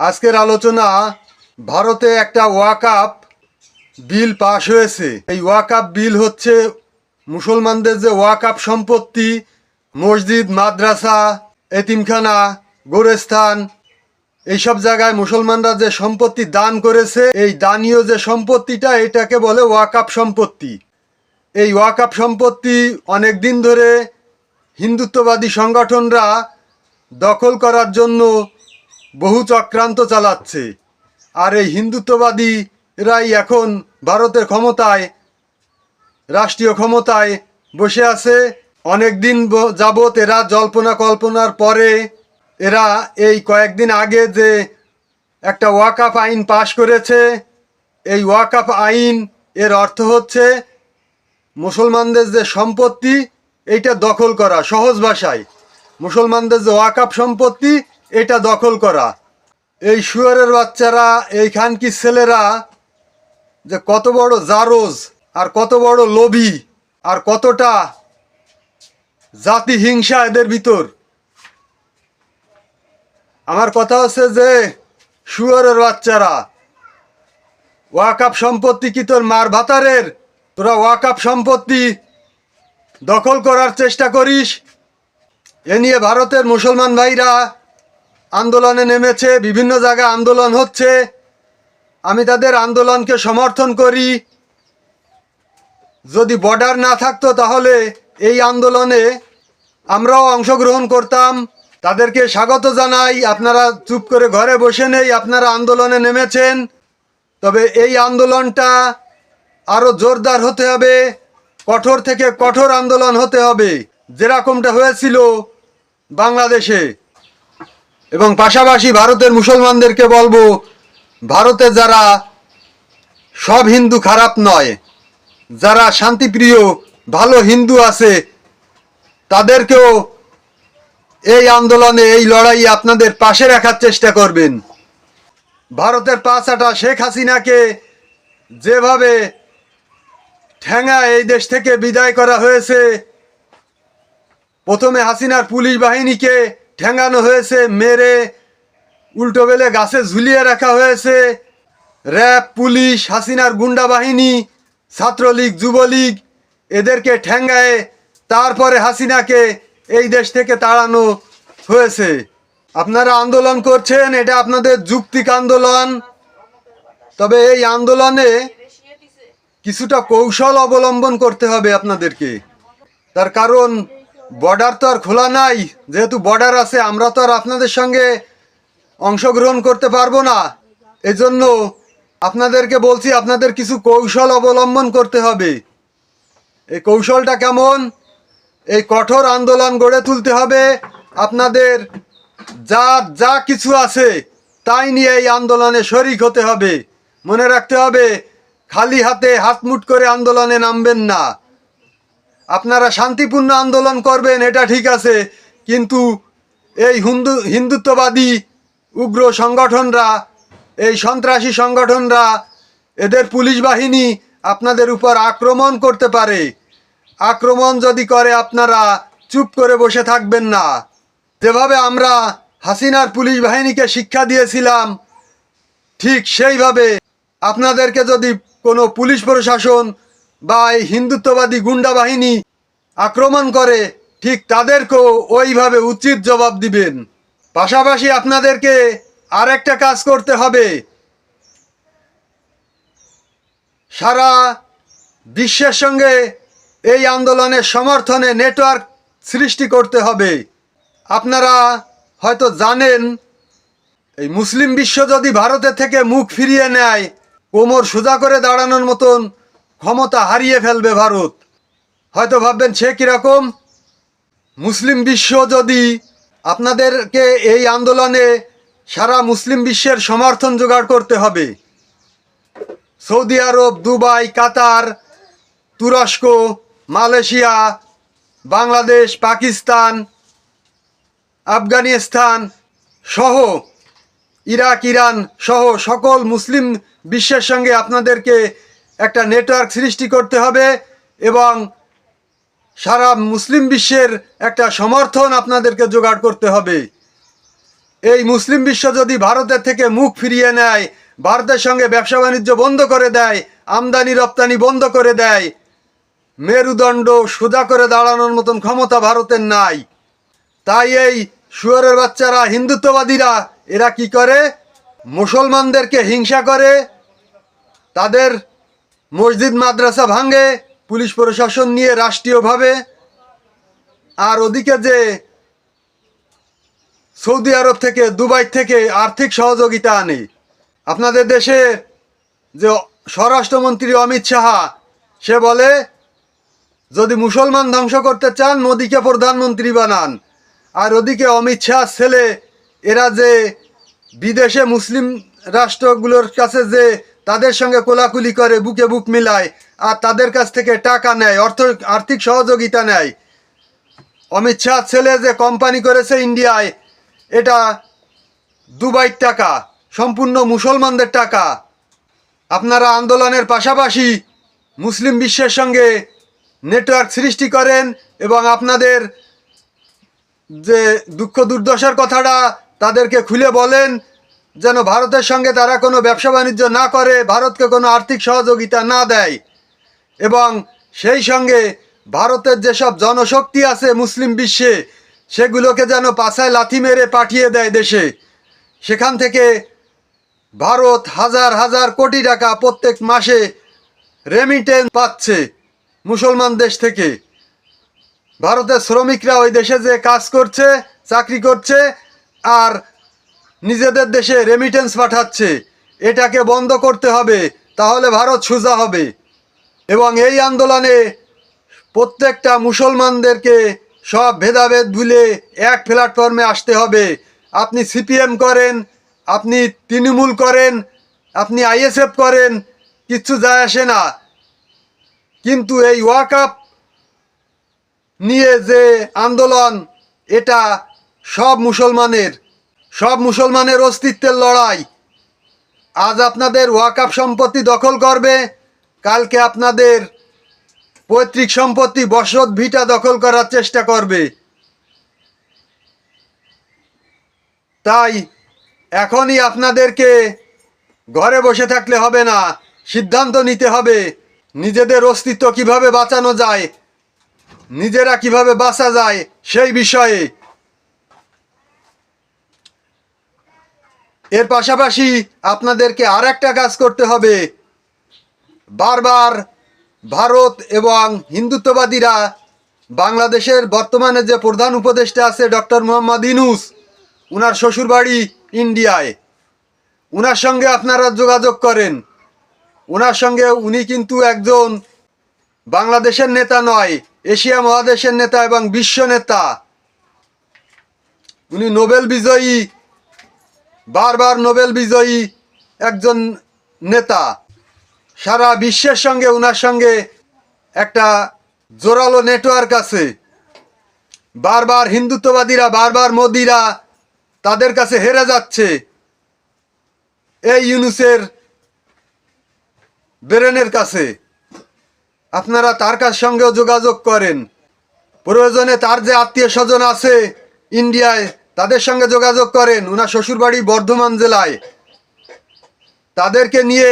আজকের আলোচনা ভারতে একটা ওয়াকাপ বিল পাশ হয়েছে। এই ওয়াকাপ বিল হচ্ছে মুসলমানদের যে ওয়াকাপ সম্পত্তি, মসজিদ, মাদ্রাসা, এতিমখানা, গোরস্থান, এইসব জায়গায় মুসলমানরা যে সম্পত্তি দান করেছে, এই দানীয় যে সম্পত্তিটা, এটাকে বলে ওয়াকাপ সম্পত্তি। এই ওয়াকাপ সম্পত্তি অনেক দিন ধরে হিন্দুত্ববাদী সংগঠনরা দখল করার জন্য বহু চক্রান্ত চালাচ্ছে। আর এই হিন্দুত্ববাদী হিন্দুত্ববাদীরাই এখন ভারতের ক্ষমতায়, রাষ্ট্রীয় ক্ষমতায় বসে আছে। অনেক দিন যাবৎ এরা জল্পনা কল্পনার পরে এরা এই কয়েকদিন আগে যে একটা ওয়াকাফ আইন পাশ করেছে, এই ওয়াকাফ আইন এর অর্থ হচ্ছে মুসলমানদের যে সম্পত্তি, এইটা দখল করা সহজ ভাষায়। মুসলমানদের যে ওয়াকাপ সম্পত্তি এটা দখল করা। এই শুয়ারের বাচ্চারা এই খানকির ছেলেরা? যে কত বড় জারোজ, আর কত বড় লোভী, আর কতটা জাতি হিংসা এদের ভিতর। আমার কথা হচ্ছে যে, শুয়ারের বাচ্চারা, ওয়াকাপ সম্পত্তি কি তোর মার ভাতারের? তোরা ওয়াকাপ সম্পত্তি দখল করার চেষ্টা করিস? এ নিয়ে ভারতের মুসলমান ভাইরা আন্দোলনে নেমেছে, বিভিন্ন জায়গায় আন্দোলন হচ্ছে। আমি তাদের আন্দোলনকে সমর্থন করি। যদি বর্ডার না থাকতো তাহলে এই আন্দোলনে আমরাও অংশগ্রহণ করতাম। তাদেরকে স্বাগত জানাই। আপনারা চুপ করে ঘরে বসে নেই, আপনারা আন্দোলনে নেমেছেন। তবে এই আন্দোলনটা আরও জোরদার হতে হবে, কঠোর থেকে কঠোর আন্দোলন হতে হবে। যেরকমটা হয়েছিল বাংলাদেশে। এবং পাশাপাশি ভারতের মুসলমানদেরকে বলব, ভারতে যারা সব হিন্দু খারাপ নয়, যারা শান্তিপ্রিয়, ভালো হিন্দু আছে, তাদেরকেও এই আন্দোলনে, এই লড়াই আপনাদের পাশে রাখার চেষ্টা করবেন। ভারতের পাঁচাটা শেখ হাসিনাকে যেভাবে ঠ্যাঙা এই দেশ থেকে বিদায় করা হয়েছে, প্রথমে হাসিনার পুলিশ বাহিনীকে ঠ্যাঙানো হয়েছে, মেরে উল্টো বেলে গাছে ঝুলিয়ে রাখা হয়েছে। র্যাব, পুলিশ, হাসিনার গুন্ডা বাহিনী, ছাত্রলীগ, যুবলীগ, এদেরকে ঠ্যাঙ্গায় তারপরে হাসিনাকে এই দেশ থেকে তাড়ানো হয়েছে। আপনারা আন্দোলন করছেন, এটা আপনাদের যুক্তিক আন্দোলন। তবে এই আন্দোলনে কিছুটা কৌশল অবলম্বন করতে হবে আপনাদেরকে। তার কারণ বর্ডার তো আর খোলা নাই। যেহেতু বর্ডার আছে, আমরা তো আর আপনাদের সঙ্গে অংশগ্রহণ করতে পারব না। এজন্য আপনাদেরকে বলছি, আপনাদের কিছু কৌশল অবলম্বন করতে হবে। এই কৌশলটা কেমন? এই কঠোর আন্দোলন গড়ে তুলতে হবে। আপনাদের যা যা কিছু আছে, তাই নিয়ে এই আন্দোলনে শরিক হতে হবে। মনে রাখতে হবে, খালি হাতে হাতমুট করে আন্দোলনে নামবেন না। আপনারা শান্তিপূর্ণ আন্দোলন করবেন, এটা ঠিক আছে, কিন্তু এই হিন্দু, হিন্দুত্ববাদী উগ্র সংগঠনরা, এই সন্ত্রাসী সংগঠনরা, এদের পুলিশ বাহিনী আপনাদের উপর আক্রমণ করতে পারে। আক্রমণ যদি করে, আপনারা চুপ করে বসে থাকবেন না। যেভাবে আমরা হাসিনার পুলিশ বাহিনীকে শিক্ষা দিয়েছিলাম, ঠিক সেইভাবে আপনাদেরকে যদি কোনো পুলিশ প্রশাসন বা এই হিন্দুত্ববাদী গুন্ডা বাহিনী আক্রমণ করে, ঠিক তাদেরকেও ওইভাবে উচিত জবাব দিবেন। পাশাপাশি আপনাদেরকে আরেকটা কাজ করতে হবে। সারা বিশ্বের সঙ্গে এই আন্দোলনের সমর্থনে নেটওয়ার্ক সৃষ্টি করতে হবে। আপনারা হয়তো জানেন, এই মুসলিম বিশ্ব যদি ভারতের থেকে মুখ ফিরিয়ে নেয়, কোমর সোজা করে দাঁড়ানোর মতন ক্ষমতা হারিয়ে ফেলবে ভারত। হয়তো ভাববেন, সে কীরকম? মুসলিম বিশ্ব যদি আপনাদেরকে এই আন্দোলনে সারা মুসলিম বিশ্বের সমর্থন জোগাড় করতে হবে। সৌদি আরব, দুবাই, কাতার, তুরস্ক, মালয়েশিয়া, বাংলাদেশ, পাকিস্তান, আফগানিস্তান সহ ইরাক, ইরান সহ সকল মুসলিম বিশ্বের সঙ্গে আপনাদেরকে একটা নেটওয়ার্ক সৃষ্টি করতে হবে এবং সারা মুসলিম বিশ্বের একটা সমর্থন আপনাদেরকে জোগাড় করতে হবে। এই মুসলিম বিশ্ব যদি ভারতের থেকে মুখ ফিরিয়ে নেয়, ভারতের সঙ্গে ব্যবসা বাণিজ্য বন্ধ করে দেয়, আমদানি, রপ্তানি বন্ধ করে দেয়, মেরুদণ্ড সোজা করে দাঁড়ানোর মতন ক্ষমতা ভারতের নাই। তাই এই শুয়ারের বাচ্চারা, হিন্দুত্ববাদীরা, এরা কি করে? মুসলমানদেরকে হিংসা করে, তাদের মসজিদ, মাদ্রাসা ভাঙে, পুলিশ প্রশাসন নিয়ে রাষ্ট্রীয়ভাবে। আর ওদিকে যে সৌদি আরব থেকে, দুবাই থেকে আর্থিক সহযোগিতা আনে আপনাদের দেশে যে স্বরাষ্ট্রমন্ত্রী অমিত শাহা, সে বলে, যদি মুসলমান ধ্বংস করতে চান, মোদীকে প্রধানমন্ত্রী বানান। আর ওদিকে অমিত শাহ ছেলে, এরা যে বিদেশে মুসলিম রাষ্ট্রগুলোর কাছে যে তাদের সঙ্গে কোলাকুলি করে, বুকে বুক মিলায়, আর তাদের কাছ থেকে টাকা নেয়, অর্থ, আর্থিক সহযোগিতা নেয়। অমিত শাহ ছেলে যে কোম্পানি করেছে ইন্ডিয়ায়, এটা দুবাইয়ের টাকা, সম্পূর্ণ মুসলমানদের টাকা। আপনারা আন্দোলনের পাশাপাশি মুসলিম বিশ্বের সঙ্গে নেটওয়ার্ক সৃষ্টি করেন এবং আপনাদের যে দুঃখ দুর্দশার কথাটা তাদেরকে খুলে বলেন যেন ভারতের সঙ্গে তারা কোনো ব্যবসা বাণিজ্য না করে, ভারতকে কোনো আর্থিক সহযোগিতা না দেয়। এবং সেই সঙ্গে ভারতের যেসব জনশক্তি আছে মুসলিম বিশ্বে, সেগুলোকে যেন পাছায় লাথি মেরে পাঠিয়ে দেয় দেশে। সেখান থেকে ভারত হাজার হাজার কোটি টাকা প্রত্যেক মাসে রেমিটেন্স পাচ্ছে মুসলমান দেশ থেকে। ভারতের শ্রমিকরা ওই দেশে যে কাজ করছে, চাকরি করছে, আর নিজেদের দেশে রেমিটেন্স পাঠাচ্ছে। এটাকে বন্ধ করতে হবে, তাহলে ভারত সোজা হবে। এবং এই আন্দোলনে প্রত্যেকটা মুসলমানদেরকে সব ভেদাভেদ ভুলে এক প্ল্যাটফর্মে আসতে হবে। আপনি সিপিএম করেন, আপনি তৃণমূল করেন, আপনি আইএসএফ করেন, কিচ্ছু যায় আসে না। কিন্তু এই ওয়াকআপ নিয়ে যে আন্দোলন, এটা সব মুসলমানের। সব মুসলমানের অস্তিত্বের লড়াই। আজ আপনাদের ওয়াকআপ সম্পত্তি দখল করবে, কালকে আপনাদের পৈতৃক সম্পত্তি বসত ভিটা দখল করার চেষ্টা করবে। তাই এখনই আপনাদেরকে ঘরে বসে থাকলে হবে না, সিদ্ধান্ত নিতে হবে, নিজেদের অস্তিত্ব কীভাবে বাঁচানো যায়, নিজেরা কীভাবে বাঁচা যায় সেই বিষয়ে। এর পাশাপাশি আপনাদেরকে আর একটা কাজ করতে হবে। বারবার ভারত এবং হিন্দুত্ববাদীরা বাংলাদেশের বর্তমানে যে প্রধান উপদেষ্টা আছে ডক্টর মোহাম্মদ ইনুস উনার শ্বশুরবাড়ি ইন্ডিয়ায়। উনার সঙ্গে আপনারা যোগাযোগ করেন। ওনার সঙ্গে উনি কিন্তু একজন বাংলাদেশের নেতা নয়, এশিয়া মহাদেশের নেতা এবং বিশ্ব নেতা। উনি নোবেল বিজয়ী বারবার নোবেল বিজয়ী একজন নেতা। সারা বিশ্বের সঙ্গে ওনার সঙ্গে একটা জোরালো নেটওয়ার্ক আছে। বারবার হিন্দুত্ববাদীরা, বারবার মোদিরা তাদের কাছে হেরে যাচ্ছে। এই ইউনুসের ব্রেনের কাছে। আপনারা তার কাছ সঙ্গেও যোগাযোগ করেন। প্রয়োজনে তার যে আত্মীয় স্বজন আছে ইন্ডিয়ায় তাদের সঙ্গে যোগাযোগ করেন ওনার শ্বশুরবাড়ি বর্ধমান জেলায়। তাদেরকে নিয়ে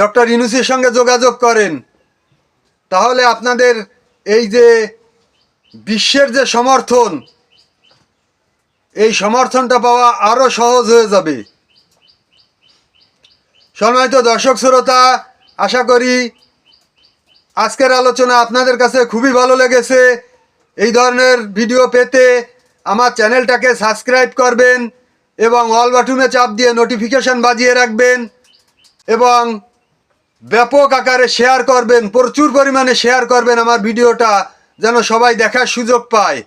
ডক্টর ইনুসির সঙ্গে যোগাযোগ করেন। তাহলে আপনাদের এই যে বিশ্বের যে সমর্থন, এই সমর্থনটা পাওয়া আরও সহজ হয়ে যাবে। সম্মানিত দর্শক শ্রোতা, আশা করি আজকের আলোচনা আপনাদের কাছে খুবই ভালো লেগেছে। এই ধরনের ভিডিও পেতে আমার চ্যানেলটাকে সাবস্ক্রাইব করবেন এবং অল বাটুমে চাপ দিয়ে নোটিফিকেশান বাজিয়ে রাখবেন এবং ব্যাপক আকারে শেয়ার করবেন, প্রচুর পরিমাণে শেয়ার করবেন আমার ভিডিওটা, যেন সবাই দেখার সুযোগ পায়।